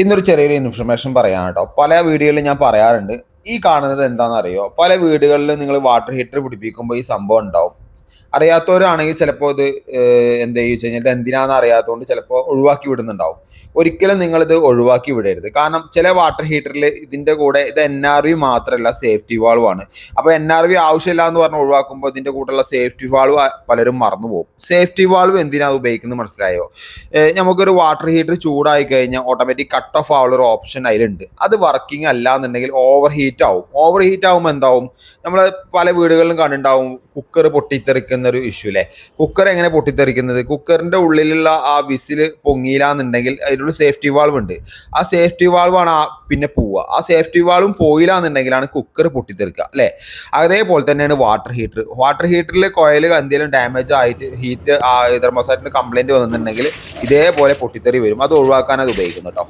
ഇന്നൊരു ചെറിയൊരു ഇൻഫർമേഷൻ പറയാം കേട്ടോ. പല വീഡിയോയിലും ഞാൻ പറയാറുണ്ട്. ഈ കാണുന്നത് എന്താണെന്നറിയോ? പല വീടുകളിൽ നിങ്ങൾ വാട്ടർ ഹീറ്റർ പിടിപ്പിക്കുമ്പോൾ ഈ സംഭവം ഉണ്ടാവും. അറിയാത്തവരാണെങ്കിൽ ചിലപ്പോൾ ഇത് എന്താ ചോദിച്ചു കഴിഞ്ഞാൽ ഇത് എന്തിനാണെന്ന് അറിയാത്തതുകൊണ്ട് ചിലപ്പോൾ ഒഴിവാക്കി വിടുന്നുണ്ടാവും. ഒരിക്കലും നിങ്ങളിത് ഒഴിവാക്കി വിടരുത്. കാരണം ചില വാട്ടർ ഹീറ്ററിൽ ഇതിന്റെ കൂടെ ഇത് എൻ ആർ വി മാത്രമല്ല സേഫ്റ്റി വാൾവാണ് അപ്പോൾ എൻ ആർ വി ആവശ്യമില്ല എന്ന് പറഞ്ഞ് ഒഴിവാക്കുമ്പോൾ ഇതിന്റെ കൂടെയുള്ള സേഫ്റ്റി വാൾവ് പലരും മറന്നു പോകും. സേഫ്റ്റി വാൾവ് എന്തിനാണ് ഉപയോഗിക്കുന്നത് മനസ്സിലായോ? നമുക്കൊരു വാട്ടർ ഹീറ്റർ ചൂടായി കഴിഞ്ഞാൽ ഓട്ടോമാറ്റിക് കട്ട് ഓഫ് ആവുള്ള ഒരു ഓപ്ഷൻ അതിലുണ്ട് അത് വർക്കിംഗ് അല്ല എന്നുണ്ടെങ്കിൽ ഓവർ ഹീറ്റ് ആവും. ഓവർ ഹീറ്റ് ആവുമ്പോൾ എന്താവും? നമ്മൾ പല വീടുകളിലും കണ്ടിട്ടുണ്ടാവും കുക്കർ പൊട്ടിത്തെറിക്കുന്ന ഒരു ഇഷ്യൂ അല്ലേ കുക്കർ എങ്ങനെ പൊട്ടിത്തെറിക്കുന്നത്? കുക്കറിന്റെ ഉള്ളിലുള്ള ആ വിസിൽ പൊങ്ങിയില്ല എന്നുണ്ടെങ്കിൽ അതിനുള്ള സേഫ്റ്റി വാൾവ് ഉണ്ട്. ആ സേഫ്റ്റി വാൾവാണ് ആ പിന്നെ പോവുക. ആ സേഫ്റ്റി വാൾവും പോയില്ല എന്നുണ്ടെങ്കിലാണ് കുക്കർ പൊട്ടിത്തെറുക്കുക അല്ലേ? അതേപോലെ തന്നെയാണ് വാട്ടർ ഹീറ്റർ വാട്ടർ ഹീറ്ററിൽ കോയിൽ എന്തെങ്കിലും ഡാമേജ് ആയിട്ട് ഹീറ്റ് തെർമോസാറ്റിന് കംപ്ലൈന്റ് വന്നിട്ടുണ്ടെങ്കിൽ ഇതേപോലെ പൊട്ടിത്തെറി വരും. അത് ഒഴിവാക്കാൻ അത് ഉപയോഗിക്കുന്നു കേട്ടോ